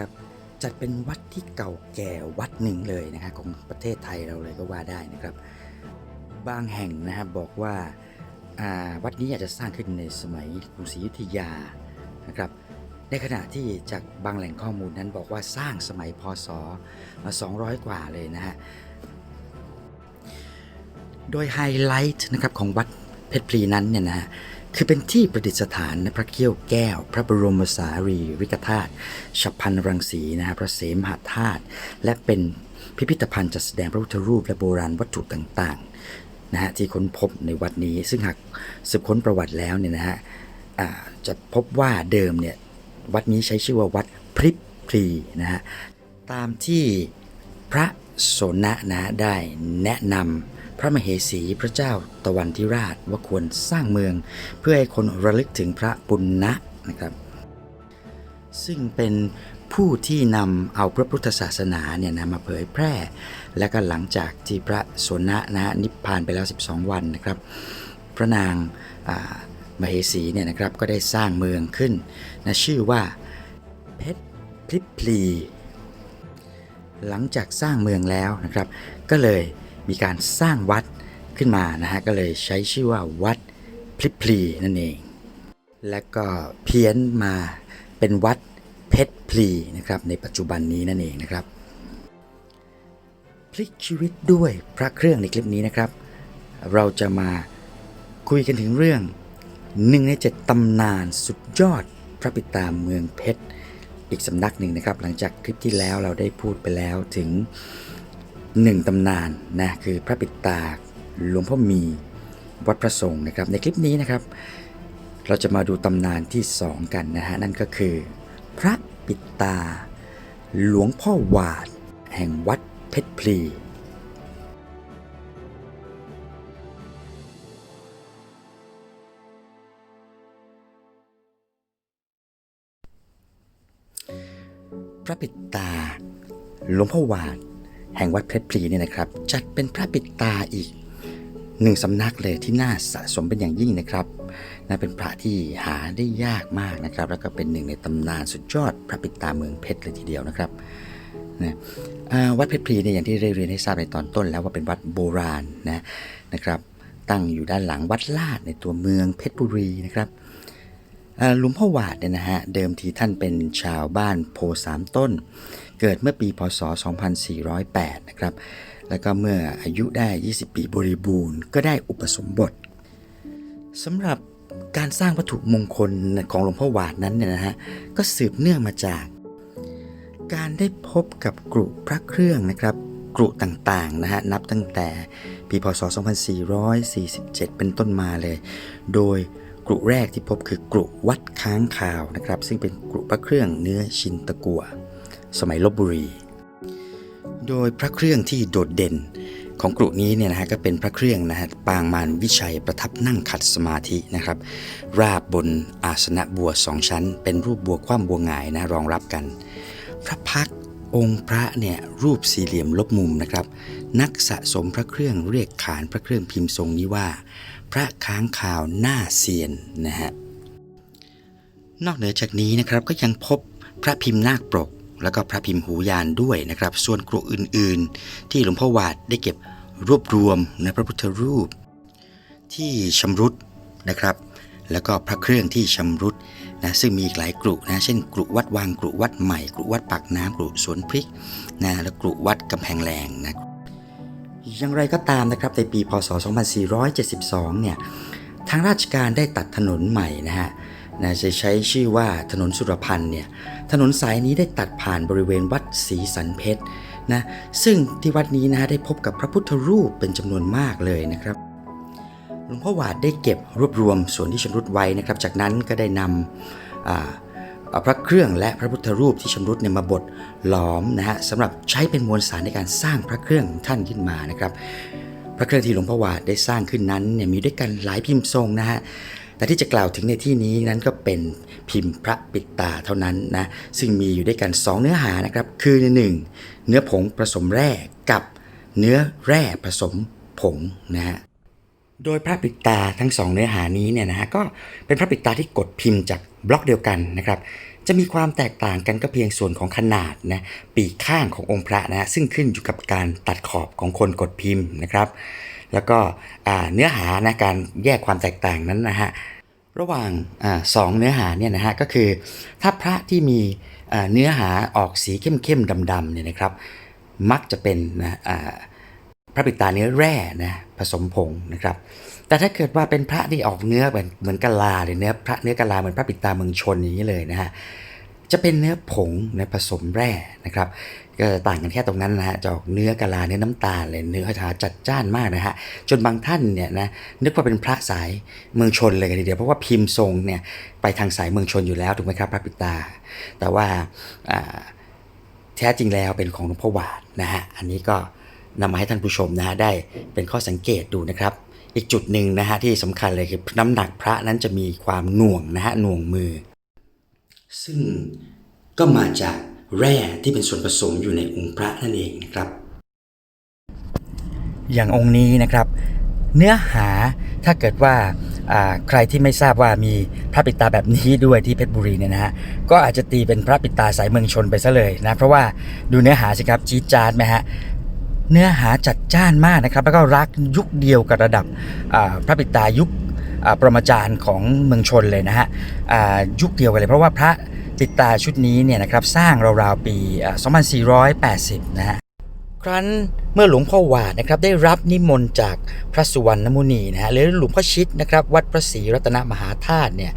นะครับ จัดเป็นวัดที่เก่าแก่วัดหนึ่งเลยนะฮะของประเทศไทยเราเลยก็ว่าได้นะครับ บางแห่งนะครับบอกว่าาวัดนี้อาจจะสร้างขึ้นในสมัยกรุงศรีอยุธยานะครับ ในขณะที่จากบางแหล่งข้อมูลนั้นบอกว่าสร้างสมัยพศมา200 กว่าเลยนะฮะ โดยไฮไลท์นะครับของวัดเพชรพลีนั้นเนี่ยนะฮะ คือเป็นที่ประดิษฐานพระเกี้ยวแก้ว พระบรมสารีริกธาตุฉับพันรังสีนะฮะพระเสมหธาตุและเป็นพิพิธภัณฑ์จัดแสดงพระพุทธรูปและโบราณวัตถุต่างๆนะฮะที่ค้นพบในวัดนี้ ซึ่งหากสืบค้นประวัติแล้วเนี่ยนะฮะจะพบว่าเดิมเนี่ยวัดนี้ใช้ชื่อว่าวัดพริบพลีนะฮะตามที่พระโสนะนะได้แนะนำ พระมเหสีพระเจ้าตะวันทิราชว่าควรสร้างเมือง เพื่อให้คนระลึกถึงพระปุณณะนะครับ ซึ่งเป็นผู้ที่นำเอาพระพุทธศาสนาเนี่ยนะมาเผยแพร่ และก็หลังจากที่พระสนะนะนิพพานไปแล้ว 12 วันนะครับ พระนางมเหสีเนี่ยนะครับก็ได้สร้างเมืองขึ้นนะชื่อว่าเพชรพลิพลี หลังจากสร้างเมืองแล้วนะครับ ก็เลย มีการสร้างวัดขึ้นมานะฮะก็เลยใช้ชื่อว่าวัดพลิพลีนั่นเอง และก็เพี้ยนมาเป็นวัดเพชรพลีนะครับในปัจจุบันนี้นั่นเองนะครับ พลิกชีวิตด้วยพระเครื่องในคลิปนี้นะครับ เราจะมาคุยกันถึงเรื่องหนึ่งในเจ็ดตำนานสุดยอดพระปิตาเมืองเพชรอีกสำนักหนึ่งนะครับ หลังจากคลิปที่แล้วเราได้พูดไปแล้วถึง หนึ่งตำนานนะคือพระปิตาหลวงพ่อมีวัดพระสงฆ์นะครับ ในคลิปนี้นะครับ เราจะมาดูตำนานที่สองกันนะฮะนั่นก็คือ พระปิตา หลวงพ่อวาด แห่งวัดเพชรพลีพระปิดตา หลวงพ่อวาน แห่งวัดเพชรพลีเนี่ยนะครับ จัดเป็นพระปิดตาอีกหนึ่งสำนักเลยที่น่าสะสมเป็นอย่างยิ่งนะครับน่าเป็นพระที่หาได้ยากมากนะครับ แล้วก็เป็นหนึ่งในตำนานสุดยอดพระปิดตาเมืองเพชรเลยทีเดียวนะครับนะวัดเพชรพลีเนี่ยอย่างที่เรียนให้ทราบในตอนต้น แล้วว่าเป็นวัดโบราณนะนะครับ ตั้งอยู่ด้านหลังวัดลาดในตัวเมืองเพชรบุรีนะครับหลวงพ่อหวาดเนี่ยนะฮะเดิมทีท่านเป็นชาวบ้านโพสามต้น เกิดเมื่อปีพศ 2408 นะครับ แล้วก็เมื่ออายุได้ 20 ปีบริบูรณ์ ก็ได้อุปสมบทสำหรับการสร้างวัตถุมงคลของหลวงพ่อหวาดนั้นเนี่ยนะฮะ ก็สืบเนื่องมาจาก การได้พบกับกรุพระเครื่องนะครับกรุต่างๆนะฮะนับตั้งแต่ปีพศ 2447 เป็นต้นมาเลย โดยกรุแรกที่พบคือกรุวัดค้างคาวนะครับ ซึ่งเป็นกรุพระเครื่องเนื้อชินตะกัว สมัยลบบุรี โดยพระเครื่องที่โดดเด่นของกรุนี้เนี่ยนะฮะก็เป็นพระเครื่องนะฮะปางมารวิชัยประทับนั่งขัดสมาธินะครับ ราบบนอาสนะบัวสองชั้น เป็นรูปบัวคว่ำบัวหงายนะรองรับกัน พระพักองค์พระเนี่ยรูปสี่เหลี่ยมลบมุมนะครับ นักสะสมพระเครื่องเรียกขานพระเครื่องพิมพ์ทรงนี้ว่า พระค้างคาวหน้าเซียนนะฮะนอกเหนือจากนี้นะครับก็ยังพบพระพิมพ์นาคปรก แล้วก็พระพิมพ์หูยานด้วยนะครับ ส่วนกรุอื่นๆ ที่หลวงพ่อวาดได้เก็บรวบรวมในพระพุทธรูป ที่ชำรุดนะครับ แล้วก็พระเครื่องที่ชำรุดนะซึ่งมีอีกหลายกรุนะเช่นกรุวัดวางกรุวัดใหม่กรุวัดปากน้ำกรุสวนพริกนะและกรุวัดกำแพงแรงนะอย่างไรก็ตามนะครับในปีพศ 2472 เนี่ยทางราชการได้ตัดถนนใหม่นะฮะ นะจะใช้ชื่อว่าถนนสุรพันธ์เนี่ยถนนสายนี้ได้ตัดผ่านบริเวณวัดศรีสันเพชรนะซึ่งที่วัดนี้นะฮะได้พบกับพระพุทธรูปเป็นจำนวนมากเลยนะครับหลวงพ่อหวาดได้เก็บรวบรวมส่วนที่ชำรุดไว้นะครับ จากนั้นก็ได้นำพระเครื่องและพระพุทธรูปที่ชำรุดเนี่ยมาบดหลอมนะฮะสำหรับใช้เป็นมวลสารในการสร้างพระเครื่องท่านขึ้นมานะครับพระเครื่องที่หลวงพ่อวาดได้สร้างขึ้นนั้นเนี่ยมีด้วยกันหลายพิมพ์ทรงนะฮะ แต่ที่จะกล่าวถึงในที่นี้นั้นก็เป็นพิมพ์พระปิดตาเท่านั้นนะซึ่งมีอยู่ด้วยกัน 2 เนื้อหานะครับ คือ 1. เนื้อผงผสมแร่กับเนื้อแร่ผสมผงนะฮะโดยพระปิดตาทั้งสองเนื้อหานี้เนี่ยนะฮะก็เป็นพระปิดตาที่กดพิมพ์จากบล็อกเดียวกันนะครับจะมีความแตกต่างกันก็เพียงส่วนของขนาดนะปีกข้างขององค์พระนะฮะซึ่งขึ้นอยู่กับการตัดขอบของคนกดพิมพ์นะครับ แล้วก็เนื้อหานะการแยกความแตกต่างนั้นนะฮะระหว่างอสองเนื้อหาเนี่ยนะฮะก็คือ ถ้าพระที่มีเนื้อหาออกสีเข้มๆดำๆเนี่ยนะครับ มักจะเป็นนะพระปิตาเนื้อแร่นะผสมผงนะครับ แต่ถ้าเกิดว่าเป็นพระที่ออกเนื้อเหมือนเหมือนกะลาหรือเนื้อพระเนื้อกะลาเหมือนพระปิตาเมืองชนอย่างนี้เลยนะฮะ จะเป็นเนื้อผงนะผสมแร่นะครับก็จะต่างกันแค่ตรงนั้นนะฮะจะออกเนื้อกะลาเนื้อน้ำตาลเลยเนื้อคาจัดจ้านมากนะฮะจนบางท่านเนี่ยนะนึกว่าเป็นพระสายเมืองชนเลยกันทีเดียวเพราะว่าพิมพ์ทรงเนี่ยไปทางสายเมืองชนอยู่แล้วถูกไหมครับพระปิตา แต่ว่าแท้จริงแล้วเป็นของหลวงพ่อหวานนะฮะอันนี้ก็นำมาให้ท่านผู้ชมนะฮะได้เป็นข้อสังเกตดูนะครับอีกจุดหนึ่งนะฮะที่สำคัญเลยคือน้ำหนักพระนั้นจะมีความหน่วงนะฮะหน่วงมือ ซึ่งก็มาจากแร่ที่เป็นส่วนผสมอยู่ในองค์พระนั่นเองนะครับ อย่างองค์นี้นะครับ เนื้อหาถ้าเกิดว่าใครที่ไม่ทราบว่ามีพระปิตาแบบนี้ด้วยที่เพชรบุรีเนี่ยนะฮะก็อาจจะตีเป็นพระปิตาสายเมืองชนไปซะเลยนะเพราะว่าดูเนื้อหาสิครับจี๊ดจ๊าดไหมฮะเนื้อหาจัดจ้านมากนะครับ แล้วก็รักยุคเดียวกับระดับพระปิตายุค ปรมาจารย์ของเมืองชนเลยนะฮะยุคเดียวกันเลย เพราะว่าพระปิดตาชุดนี้เนี่ยนะครับสร้างราวๆปี 2480 นะฮะครั้นเมื่อหลวงพ่อหวาดนะครับได้รับนิมนต์จากพระสุวรรณมุนีนะฮะหรือหลวงพ่อชิดนะครับวัดพระศรีรัตนมหาธาตุเนี่ย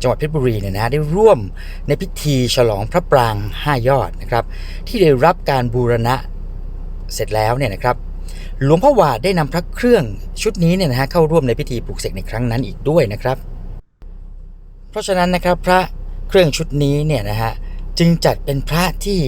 จังหวัดเพชรบุรีเนี่ยนะฮะได้ร่วมในพิธีฉลองพระปรางห้ายอดนะครับที่ได้รับการบูรณะเสร็จแล้วเนี่ยนะครับ หลวงพ่อหวาดได้นำพระเครื่องชุดนี้เนี่ยนะฮะเข้าร่วมในพิธีปลุกเสกในครั้งนั้นอีกด้วยนะครับ เพราะฉะนั้นนะครับพระเครื่องชุดนี้เนี่ยนะฮะจึงจัดเป็นพระที่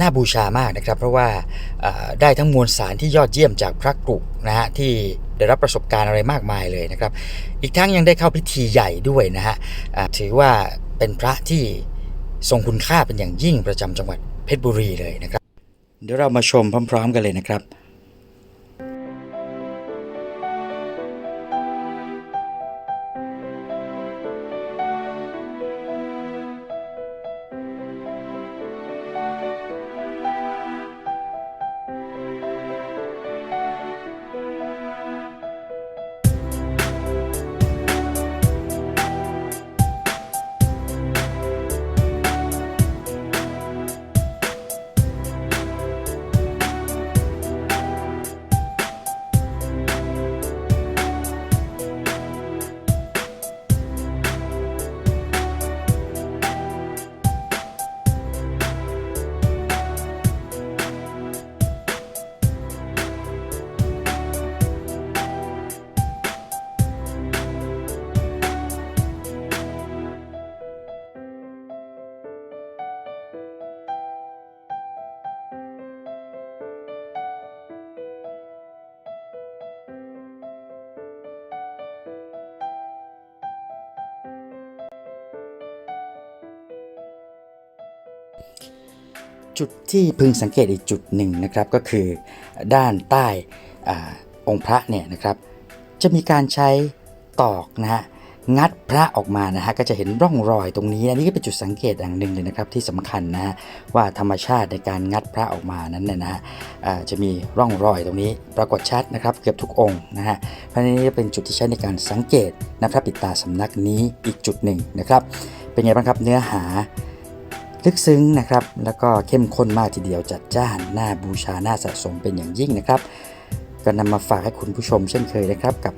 น่าบูชามากนะครับ เพราะว่าได้ทั้งมวลสารที่ยอดเยี่ยมจากพระกรุนะฮะที่ได้รับประสบการณ์อะไรมากมายเลยนะครับ อีกทั้งยังได้เข้าพิธีใหญ่ด้วยนะฮะถือว่าเป็นพระที่ทรงคุณค่าเป็นอย่างยิ่งประจำจังหวัดเพชรบุรีเลยนะครับ เดี๋ยวเรามาชมพร้อม ๆ กันเลยนะครับ จุดที่พึงสังเกตอีกจุดหนึ่งนะครับก็คือด้านใต้ององค์พระเนี่ยนะครับ จะมีการใช้ตอกนะฮะงัดพระออกมานะฮะก็จะเห็นร่องรอยตรงนี้อันนี้ก็เป็นจุดสังเกตอย่างหนึ่งเลยนะครับที่สำคัญนะฮะว่าธรรมชาติในการงัดพระออกมานั้นเนี่ยนะฮะจะมีร่องรอยตรงนี้ปรากฏชัดนะครับเกือบทุกองค์นะฮะเพราะนี้เป็นจุดที่ใช้ในการสังเกตนะพระปิดตาสำนักนี้อีกจุดหนึ่งนะครับ เป็นไงบ้างครับเนื้อหา ลึกซึ้งนะครับ แล้วก็เข้มข้นมากทีเดียวจัดจ้านน่าบูชาน่าสะสมเป็นอย่างยิ่งนะครับ ก็นำมาฝากให้คุณผู้ชมเช่นเคยนะครับกับ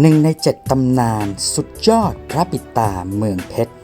หนึ่งในเจ็ดตำนานสุดยอดพระปิตาเมืองเพชร